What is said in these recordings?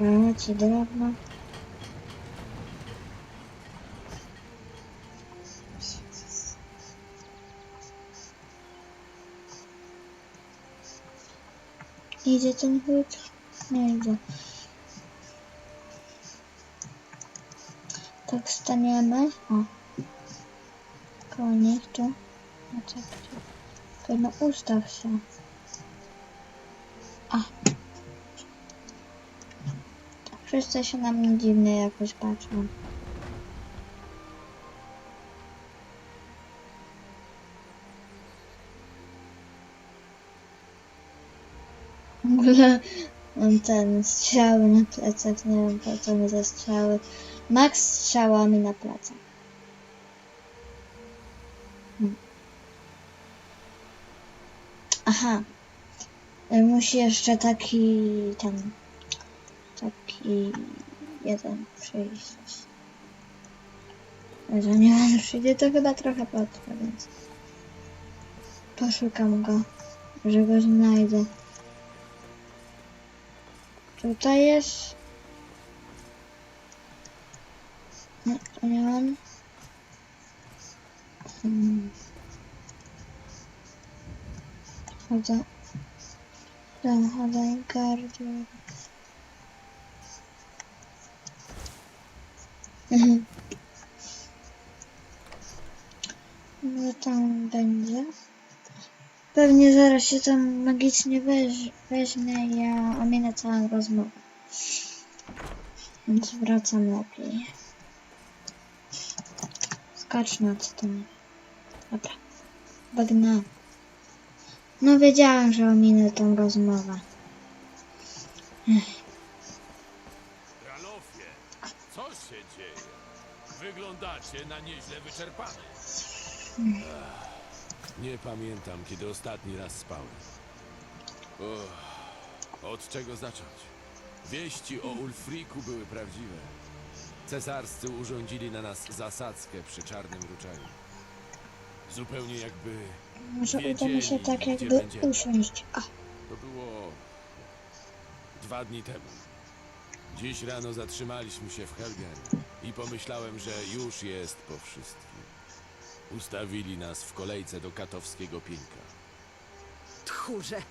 Leci drewno. Idzie ten chód? Nie idzie. Tak staniemy. O. Koło tu. No. Czekaj, No ustaw się. Wszyscy się na mnie dziwnie jakoś patrzą. W ogóle mam ten strzały na plecach, nie wiem po co mi te strzały. Max strzałami na plecach. Hmm. Aha. Musi jeszcze taki ten taki jeden przyjść. Zanim on przyjdzie, to chyba trochę potrwa, więc poszukam go, że go znajdę. Tutaj jest. Nie, to nie on. Hmm. Chodzę. Tam chodzę i. No tam będzie. Pewnie zaraz się tam magicznie weź, weźmie i ja ominę całą rozmowę. Więc wracam lepiej. Skacz nad tym. Dobra. Bagna. No wiedziałem, że ominę tą rozmowę. Ralofie, co się dzieje? Wyglądacie na nieźle wyczerpany. Nie pamiętam, kiedy ostatni raz spałem. Uff, od czego zacząć? Wieści o Ulfriku były prawdziwe. Cesarscy urządzili na nas zasadzkę przy Czarnym Ruczaju. Zupełnie jakby Może uda mi się Wiedzieli, tak gdzie jakby będziemy. usiąść. A, To było dwa dni temu. Dziś rano zatrzymaliśmy się w Helgen i pomyślałem, że już jest po wszystkim. Ustawili nas w kolejce do katowskiego pieńka. Tchórze,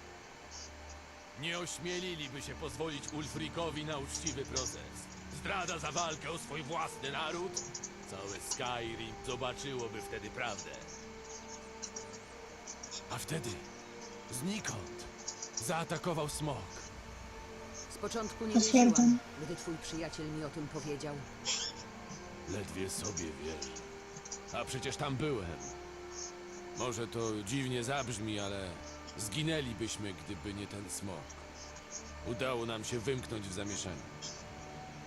Nie ośmieliliby się pozwolić Ulfrikowi na uczciwy proces. Zdrada za walkę o swój własny naród? Całe Skyrim zobaczyłoby wtedy prawdę. A wtedy znikąd zaatakował smok. z początku nie Potwierdzam. wierzyłam, gdy twój przyjaciel mi o tym powiedział. Ledwie sobie wierzę. A przecież tam byłem. Może to dziwnie zabrzmi, ale zginęlibyśmy, gdyby nie ten smok. Udało nam się wymknąć w zamieszaniu.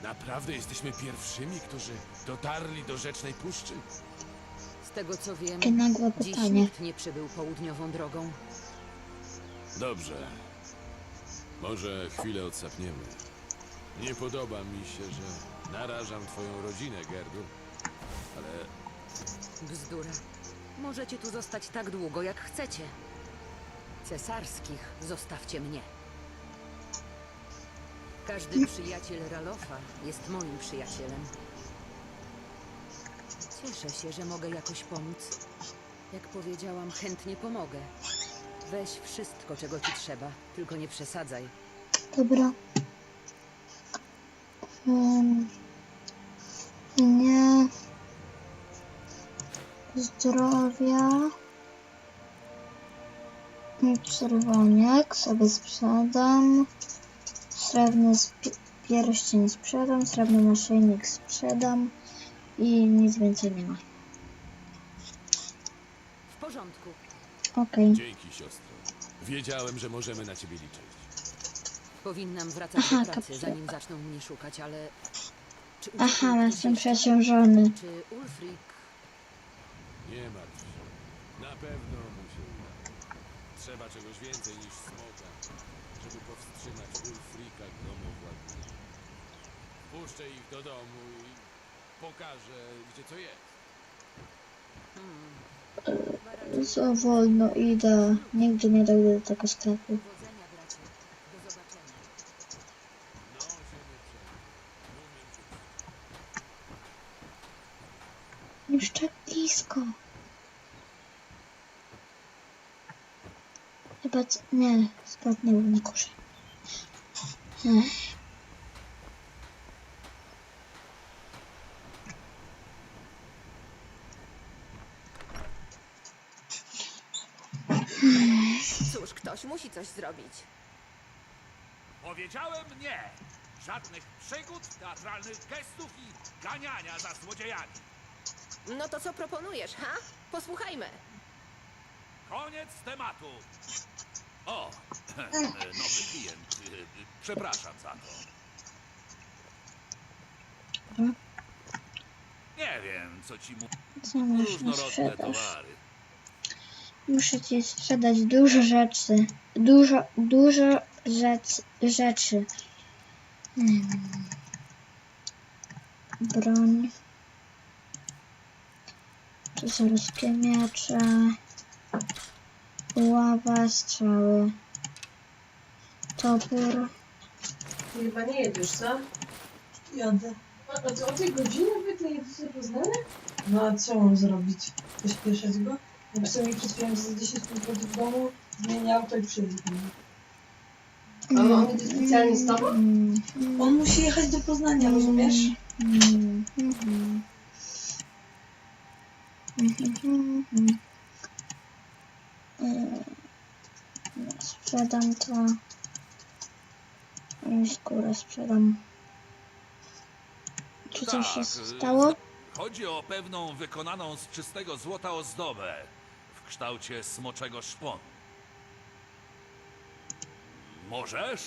Naprawdę jesteśmy pierwszymi, którzy dotarli do Rzecznej Puszczy? Z tego co wiem, takie nagłe dziś pytanie. nikt nie przybył południową drogą. Dobrze. Może chwilę odsapniemy. Nie podoba mi się, że narażam twoją rodzinę, Gerdu. Ale Bzdura. Możecie tu zostać tak długo, jak chcecie. Cesarskich zostawcie mnie. Każdy przyjaciel Ralofa jest moim przyjacielem. Cieszę się, że mogę jakoś pomóc. Jak powiedziałam, chętnie pomogę. Weź wszystko, czego ci trzeba, tylko nie przesadzaj. Dobra. Um, Zdrowia. Czerwoniak sobie sprzedam. Srebrny pierścień sprzedam. Srebrny naszyjnik sprzedam. I nic więcej nie ma. W porządku. Okej. dzięki, siostro. Wiedziałem, że możemy na ciebie liczyć. Powinnam wracać Aha, do pracy, zanim zaczną mnie szukać, ale... Czy Aha, jestem przeciążony. Czy Ulfric Nie martw się. Na pewno mu się uda. Trzeba czegoś więcej niż smoka, żeby powstrzymać Ulfrika gromowładnego. Puszczę ich do domu i pokażę, gdzie co jest. Za wolno idę. Nigdy nie dojdę do tego sklepu. Powodzenia, bracie. Do zobaczenia. No się nie przejmuj. Już tak blisko. Chyba nie, spadnęło na. Ech. Cóż, ktoś musi coś zrobić. Powiedziałem nie! Żadnych przygód, teatralnych gestów i ganiania za złodziejami. No to co proponujesz, ha? Posłuchajmy. Koniec tematu. Nowy klient. Przepraszam za to. Nie wiem, co ci mówię. Co Różnorodne sprzedaż? towary. Muszę ci sprzedać dużo rzeczy. Dużo, dużo rzec, rzeczy. Hmm. Broń. Tu są ruskie miecze. Ława, strzały. Topór. Chyba nie jedziesz, co? Jadę. A, a co, o tej godzinie wy to jedziecie do Poznania? No a co mam zrobić? Pośpieszać go? Jak sobie przed chwilą za 10 minut będzie w domu, zmieni auto i przyjedzie do mnie. Ale on jedzie specjalnie z tobą? Mm, On musi jechać do Poznania, rozumiesz? mm, mhm. Mhm, mhm. Yy, Sprzedam to. Skórę sprzedam. Czy coś się Tak, stało? Chodzi o pewną wykonaną z czystego złota ozdobę w kształcie smoczego szponu. Możesz?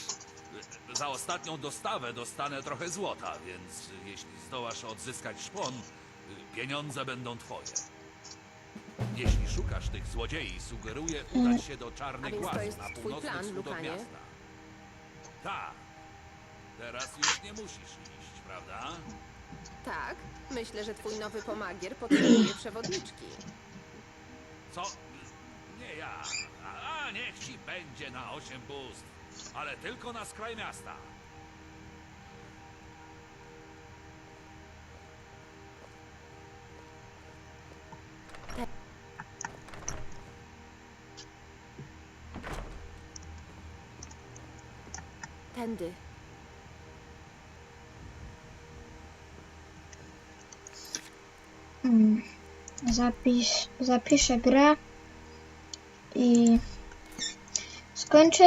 Za ostatnią dostawę dostanę trochę złota, więc jeśli zdołasz odzyskać szpon, pieniądze będą twoje. Jeśli szukasz tych złodziei, sugeruję udać się do A Czarnych więc to Głaz jest na twój północny plan, wschód od Lukanie? miasta. Tak. Teraz już nie musisz iść, prawda? Tak, myślę, że twój nowy pomagier potrzebuje przewodniczki. Co? Nie ja. A, a niech ci będzie na osiem bóstw. Ale tylko na skraj miasta. Tędy. Zapisz, zapiszę grę i skończę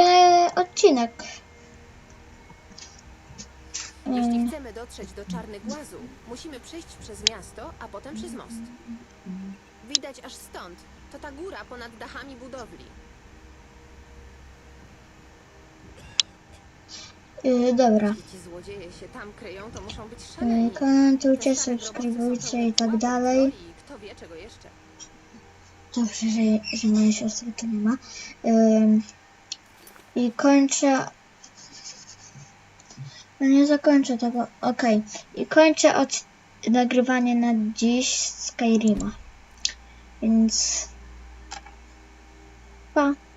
odcinek. Jeśli Mm. chcemy dotrzeć do Czarnych Głazu, musimy przejść przez miasto, a potem przez most. Widać aż stąd. To ta góra ponad dachami budowli. Yy, dobra. Jeśli ci złodzieje się tam kryją, to muszą być Yy, szaleni. komentujcie, subskrybujcie i tak dalej. Kto wie czego jeszcze. Dobrze, że, że mojej siostry tu nie ma. I kończę. No nie zakończę tego. Okej. I kończę od nagrywanie na dziś Skyrima. Więc. Pa.